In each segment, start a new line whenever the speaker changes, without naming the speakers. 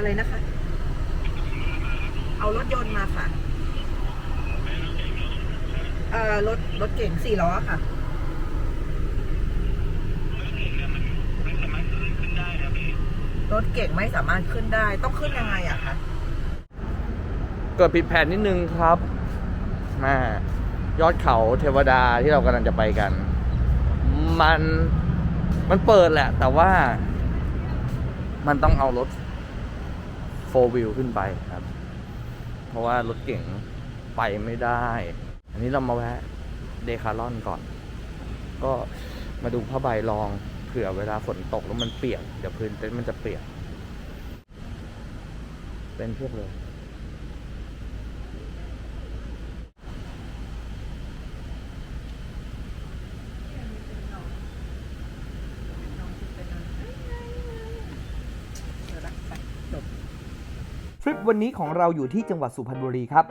อะไรนะคะ เอารถยนต์มาค่ะ เอ่อรถรถเก๋งสี่ล้อค่ะรถเก่งไม่สามารถขึ้นได้ ต้องขึ้นยังไงอะคะ
เกิดผิดแผนนิดนึงครับแม่ยอดเขาเทวดาที่เรากำลังจะไปกัน มันมันเปิดแหละ แต่ว่า มันต้องเอารถ โฟวิลขึ้นไปครับ เพราะว่ารถเก่งไปไม่ได้ อันนี้เรามาแวะเดคาร์ลอนก่อน ก็มาดูผ้าใบรองเผื่อเวลาฝนตกแล้วมันเปียก เดี๋ยวพื้นเต็นท์มันจะเปียก เป็นเพียบเลย
ริปวันนี้ของเราอยู่ที่จังหวัดสุพรรณบุรีครับ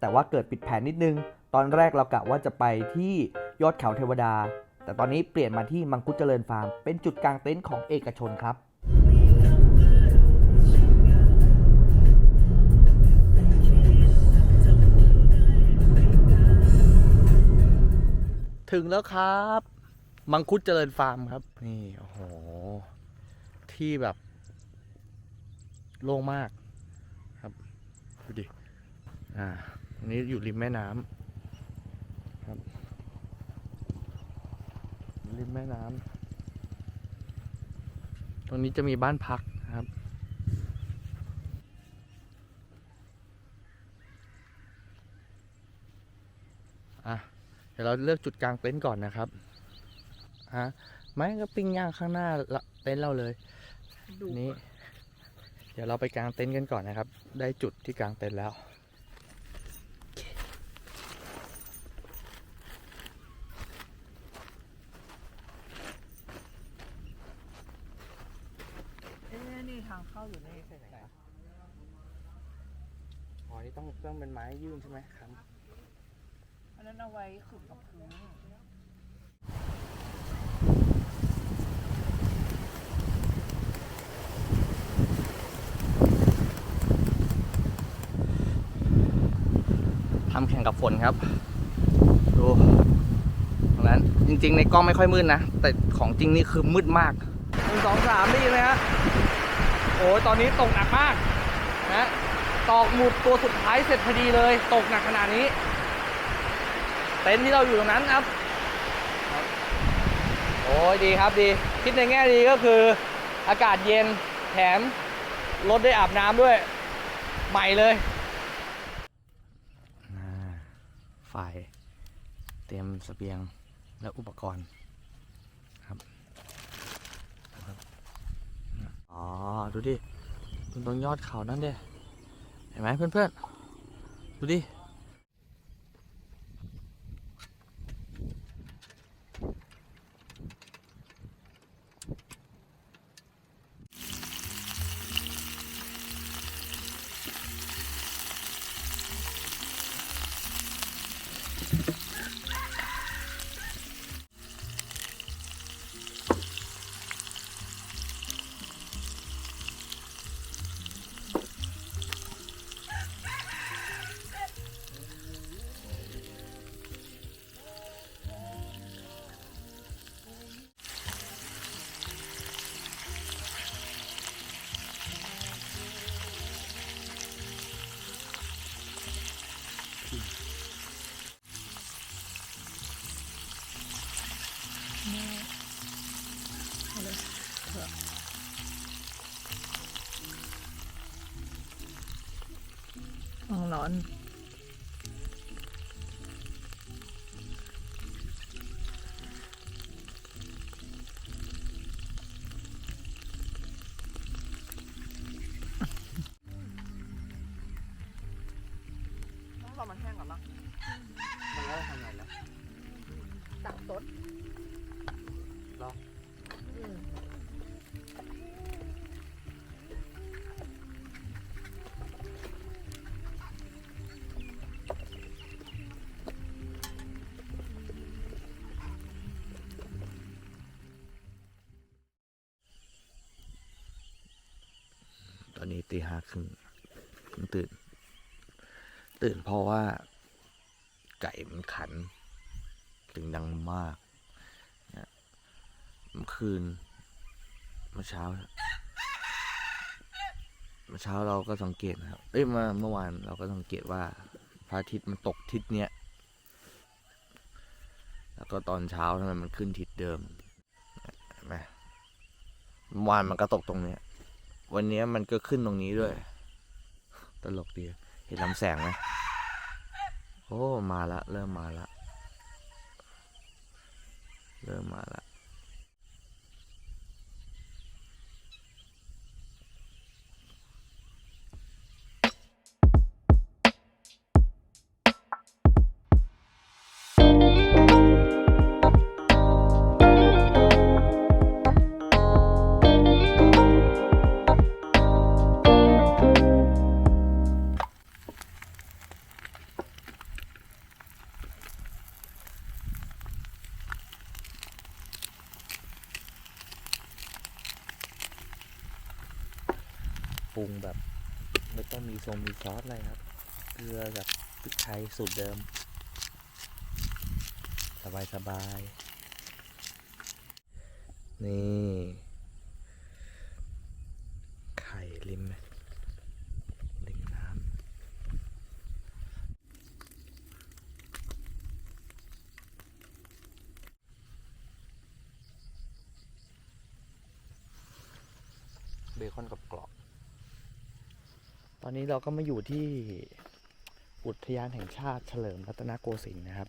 แต่ว่าเกิดผิดแผนนิดนึง ตอนแรกเรากะว่าจะไปที่ยอดเขาเทวดา แต่ตอนนี้เปลี่ยนมาที่มังคุดเจริญฟาร์ม เป็นจุดกลางเต็นท์ของเอกชนครับ
ถึงแล้วครับ มังคุดเจริญฟาร์มครับ นี่ โอ้โห ที่แบบ โล่งมากครับ ดูดิ อ่าอันนี้อยู่ริมแม่น้ำครับ ริมแม่น้ำตรงนี้จะมีบ้านพักนะครับอะเดี๋ยวเราเลือกจุดกลางเต็นท์ก่อนนะครับฮะไม่ก็ปิ้งย่างข้างหน้าละเต็นท์เราเลย
ดู
นี่ เดี๋ยวเราไปกางเต็นท์กันก่อนนะครับ ได้จุดที่กางเต็นท์แล้ว
เอ๊ะนี่ทางเข้าอยู่นี่
อ๋อ นี่ต้องต้องเป็นไม้ยื่นใช่ไหมครับ
อันนั้นเอาไว้ขึงกับพื้น
ทำแข่งกับฝนครับ ดูตรงนั้นจริง ๆ ในกล้องไม่ค่อยมืดนะ แต่ของจริงนี่คือมืดมากหนึ่งสองสามได้ยินไหมฮะโอ้ยตอนนี้ตกหนักมากนะตอกหมุดตัวสุดท้ายเสร็จพอดีเลย ตกหนักขนาดนี้ เต็นท์ที่เราอยู่ตรงนั้นครับโอ้ยดีครับดี คิดในแง่ดีก็คือ อากาศเย็นแถมรถได้อาบน้ำด้วย ใหม่เลย ฝ่าย เตรียมสเสบียงและอุปกรณ์ครับครับอ๋อ ดูดิดูตรงยอดเขานั่นเด้เห็นไหมเพื่อนๆ ดูดิ
ร้อนต้องร อนนี้ตี
ห้าครึ่งตื่น ตื่นเพราะว่า ไก่มันขันถึงดังมากเนี่ยเมื่อคืนเมื่อเช้าเมื่อเช้าเราก็สังเกตนะครับเอ้ยมื่อเมื่อวานเราก็สังเกตว่าพระอาทิตย์มันตกทิศเนี้ยแล้วก็ตอนเช้าทำไมมันขึ้นทิศเดิมเห็นไหมเมื่อวานมันก็ตกตรงเนี้ย วันนี้มันก็ขึ้นตรงนี้ด้วย ตลกดี เห็นลำแสงไหมโอ้ มาละ เริ่มมาละ เริ่มมาละ รุงแบบ ไม่ต้องมีทรงมีซอสอะไรครับ เกลือแบบพริกไทยสูตรเดิม สบายสบายๆนี่ ไข่ริมริมน้ำเบคอนกับกรอบ ตอนนี้เราก็มาอยู่ที่อุทยานแห่งชาติเฉลิมรัตนโกสินทร์นะครับ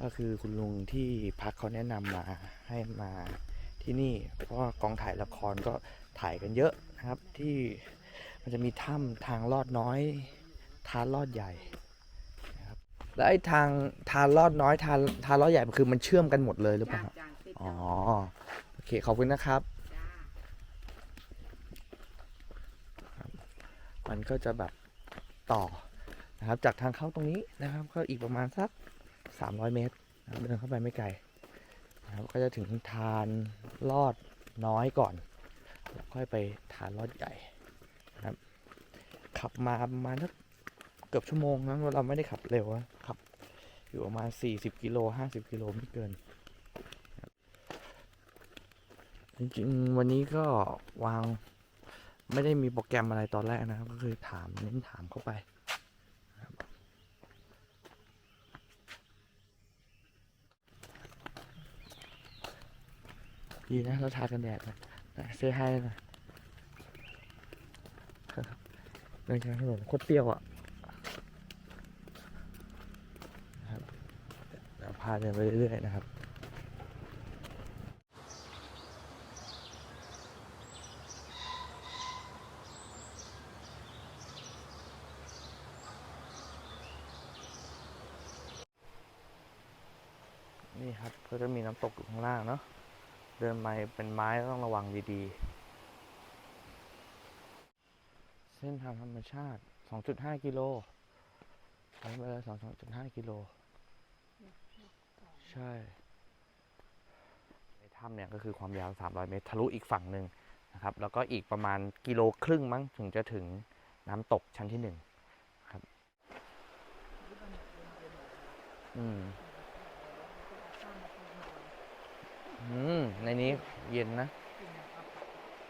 ก็คือคุณลุงที่พักเขาแนะนำมาให้มาที่นี่ เพราะว่ากองถ่ายละครก็ถ่ายกันเยอะนะครับ ที่มันจะมีถ้ำทางลอดน้อย ทานลอดใหญ่นะครับแล้วไอ้ทางทานลอดน้อยทานทานลอดใหญ่มันคือมันเชื่อมกันหมดเลยหรือเปล่าครับอ๋อโอเคขอบคุณนะครับ มันก็จะแบบต่อนะครับ จากทางเข้าตรงนี้นะครับ ก็อีกประมาณสัก 300 เมตรนะครับเดินเข้าไปไม่ไกลนะครับก็จะถึงทานลอดน้อยก่อนแล้วค่อยไปทานลอดใหญ่นะครับ ขับมาประมาณสักเกือบชั่วโมงนะเราไม่ได้ขับเร็วขับ อยู่ประมาณ 40 กิโล 50 กิโลไม่เกิน จริงๆ วันนี้ก็วาง ไม่ได้มีโปรแกรมอะไรตอนแรกนะครับ ก็คือถามเน้นถามเข้าไปดีนะเราทากันแดดนะเซให้นะเดินทางถนนโคตรเปรี้ยวอะนะครับพาเดินไปเรื่อยๆนะครับ นี่ครับก็จะมีน้ำตกอยู่ข้างล่างเนาะเดินไปเป็นไม้ต้องระวังดีๆ เส้นทางธรรมชาติ 2.5 กิโลใช้ไปเลย2.5 กิโล ใช่ในถ้ำเนี่ยก็คือความยาว 300 เมตร ทะลุอีกฝั่งหนึ่งนะครับ แล้วก็อีกประมาณกิโลครึ่งมั้งถึงจะถึงน้ำตกชั้นที่หนึ่งครับ อืม อืม ในนี้เย็นนะ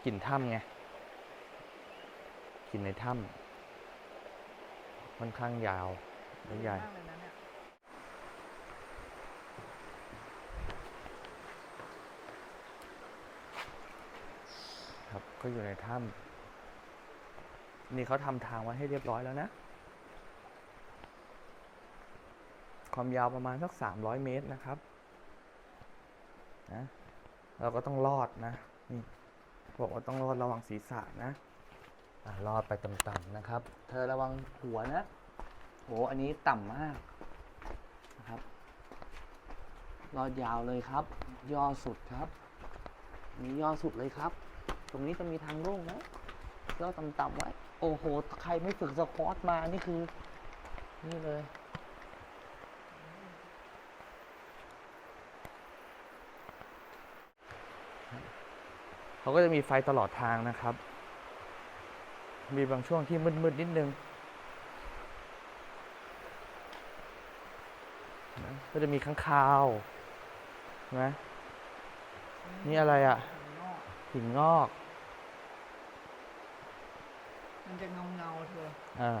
กลิ่นถ้ำไงกลิ่นในถ้ำค่อนข้างยาวและใหญ่
มากเลยนะเนี่ย
ครับก็อยู่ในถ้ำนี่เขาทำทางไว้ให้เรียบร้อยแล้วนะ ความยาวประมาณสักสามร้อยเมตรนะครับ นะ เราก็ต้องรอดนะนี่บอกว่าต้องรอดระวังศีรษะนะรอดไปต่ำๆนะครับ เธอระวังหัวนะโหอันนี้ต่ำมากนะครับ รอดยาวเลยครับ ย่อสุดครับนี่ย่อสุดเลยครับ ตรงนี้จะมีทางโล่งนะย่อต่ำๆไว้ โอ้โห ใครไม่ฝึกสควอตมา นี่คือ นี่เลย เขาก็จะมีไฟตลอดทางนะครับ มีบางช่วงที่มืดๆนิดนึงนะก็จะมีข้างคาวเห็นไหมนี่อะไรอะหินงอก
มันจะเงาเงาๆเธอ
อ่า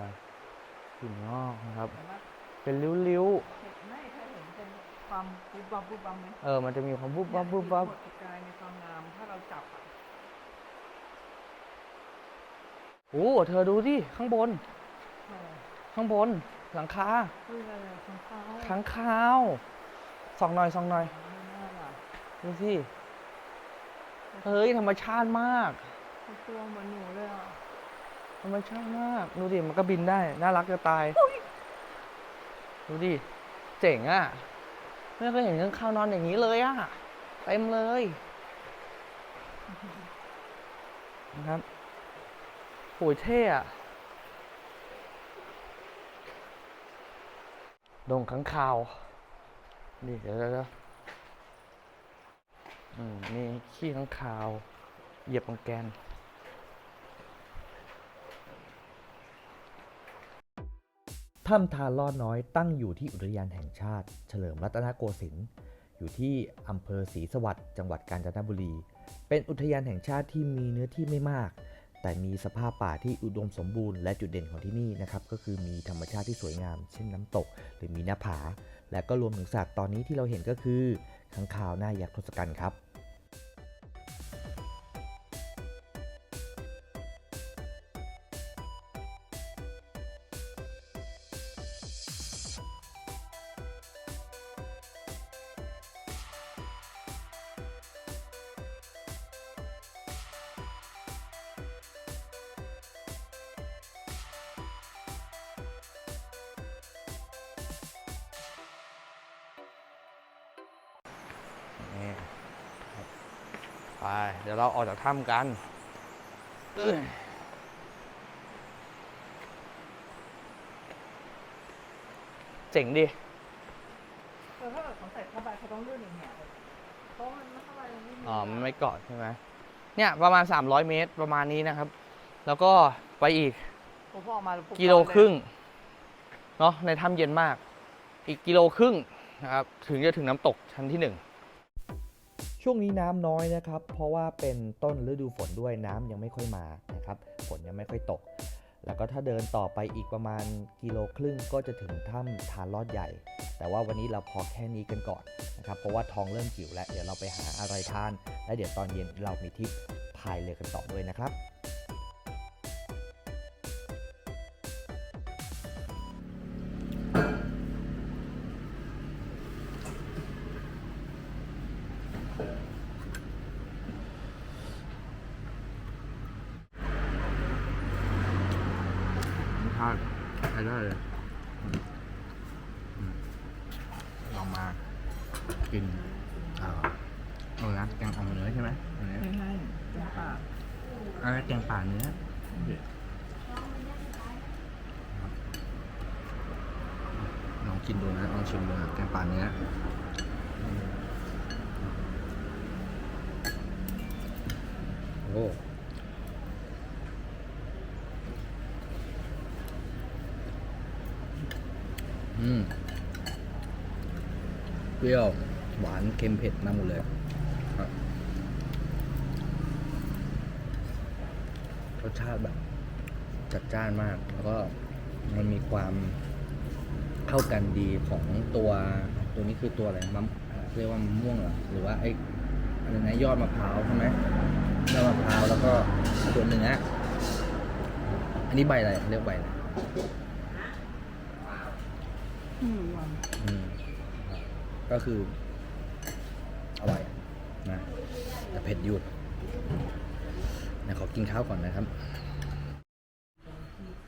หินงอกนะครับ
แต่ว่า
เป็นริ้ว
เห็นไม่ถ้าเห็นเป็นความบุบบับบุบบับไหม
ๆเออ มันจะมีความบุบบับบุบบับ
หมดประกายในความงามถ้าเราจับอะ
โอ้เธอดูดิข้างบน
เออ
ข้างบน หลังคา
คืออะไรของเขา
ค้างคาวส่องหน่อยส่องหน่อย
ไม่น่าล่ะ
ดูสิเฮ้ยธรรมชาติมาก
เขาตัวเหมือนหนูเลยอะ
ธรรมชาติมาก ดูดิมันก็บินได้ น่ารักจะตาย ดูดิ เจ๋งอะไม่เคยเห็นข้างข้าวนอนอย่างนี้เลยอะ เต็มเลยนะครับโหยเท่อะดงข้างคาว นี่เดี๋ยวเดี๋ยวอืมนี่ขี้ข้างคาว เหยียบตรงแกน
ถ้ำทาลอดน้อยตั้งอยู่ที่อุทยานแห่งชาติ เฉลิมรัตนโกสินทร์อยู่ที่อำเภอศรีสวัสดิ์จังหวัดกาญจนบุรี เป็นอุทยานแห่งชาติที่มีเนื้อที่ไม่มาก แต่มีสภาพป่าที่อุดมสมบูรณ์และจุดเด่นของที่นี่นะครับก็คือมีธรรมชาติที่สวยงาม เช่นน้ำตก หรือมีหน้าผา และก็รวมถึงสัตว์ตอนนี้ที่เราเห็นก็คือขังข่าวหน้ายักษ์ทศกัณฐ์ครับ
ไป เดี๋ยวเราออกจากถ้ำกันเอ้ยเจ๋งดิ
เออถ้าเกิดเขาใส่ผ้าใบเขาต้องลื่นอย่างเงี้ยเลยเพราะมันผ้าใบมันไม่มี
อ๋อมันไม่เกาะใช่ไหมเนี่ย ประมาณ 300 เมตรประมาณนี้นะครับ แล้วก็ไปอีก
พอพ่อออกมาปุ๊บ
กิโลครึ่งเนาะในถ้ำเย็นมาก อีกกิโลครึ่งนะครับ ถึงจะถึงน้ำตกชั้นที่หนึ่ง
ช่วงนี้น้ำน้อยนะครับ เพราะว่าเป็นต้นฤดูฝนด้วยน้ำยังไม่ค่อยมานะครับ ฝนยังไม่ค่อยตก แล้วก็ถ้าเดินต่อไปอีกประมาณกิโลครึ่งก็จะถึงถ้ำทานลอดใหญ่ แต่ว่าวันนี้เราพอแค่นี้กันก่อนนะครับ เพราะว่าท้องเริ่มจิ๋วแล้ว เดี๋ยวเราไปหาอะไรทาน และเดี๋ยวตอนเย็นเรามีทิปพายเรือกันต่อด้วยนะครับา
ติใช้ได้เลยลองมากินเอ่อเออนะแกงอ่อมเนื้อใช่ไหมอันนี้
ไม่ให้เป็นปาก
อันนี้แกงป่าเนื้อลองกินดูนะลองชิมดูนะแกงป่าเนื้อโอ้ อืมเปรี้ยว หวาน เค็ม เผ็ดมาหมดเลยครับรสชาติแบบ จัดจ้านมาก แล้วก็มันมีความเข้ากันดีของตัว ตัวนี้คือตัวอะไรมะเรียกว่ามะม่วงเหรอ หรือว่าไอ้อะไรนะยอดมะพร้าวใช่ไหมยอดมะพร้าวแล้วก็ตัวเนื้ออันนี้ใบอะไรเรียกใบอะไร
อืมวัน
อืมก็คืออร่อยนะแต่เผ็ดหยุดเดี๋ยวขอกินข้าวก่อนนะครับ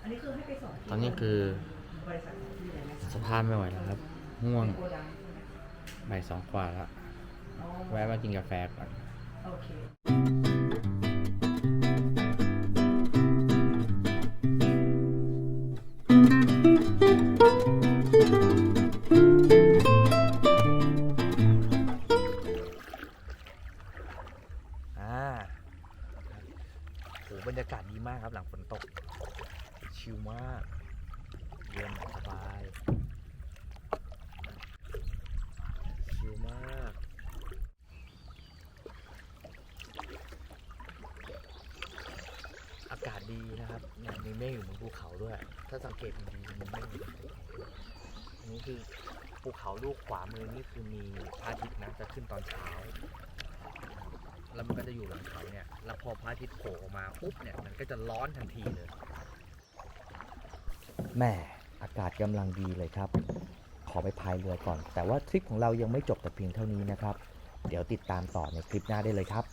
อันนี้คือให้ไปสอน
ตอนนี้คือ
บริษัทที่ไหนนะ
สภาพไม่ไหวแล้วครับง่วง
โกดังใช่ไหม
บ่ายสองกว่าแล้ว
อ๋อ
แวะมากินกาแฟก่อน
โอเค
ดีนะครับเนี่ยมีเมฆอยู่บนภูเขาด้วย ถ้าสังเกตดีๆมีเมฆอันนี้คือภูเขาลูกขวามือนี่คือมีพระอาทิตย์นะจะขึ้นตอนเช้า แล้วมันก็จะอยู่หลังเขาเนี่ย แล้วพอพระอาทิตย์โผล่ออกมาปุ๊บเนี่ยมันก็จะร้อนทันทีเลย
แหม่อากาศกำลังดีเลยครับ ขอไปพายเรือก่อน แต่ว่าทริปของเรายังไม่จบแต่เพียงเท่านี้นะครับ เดี๋ยวติดตามต่อในคลิปหน้าได้เลยครับ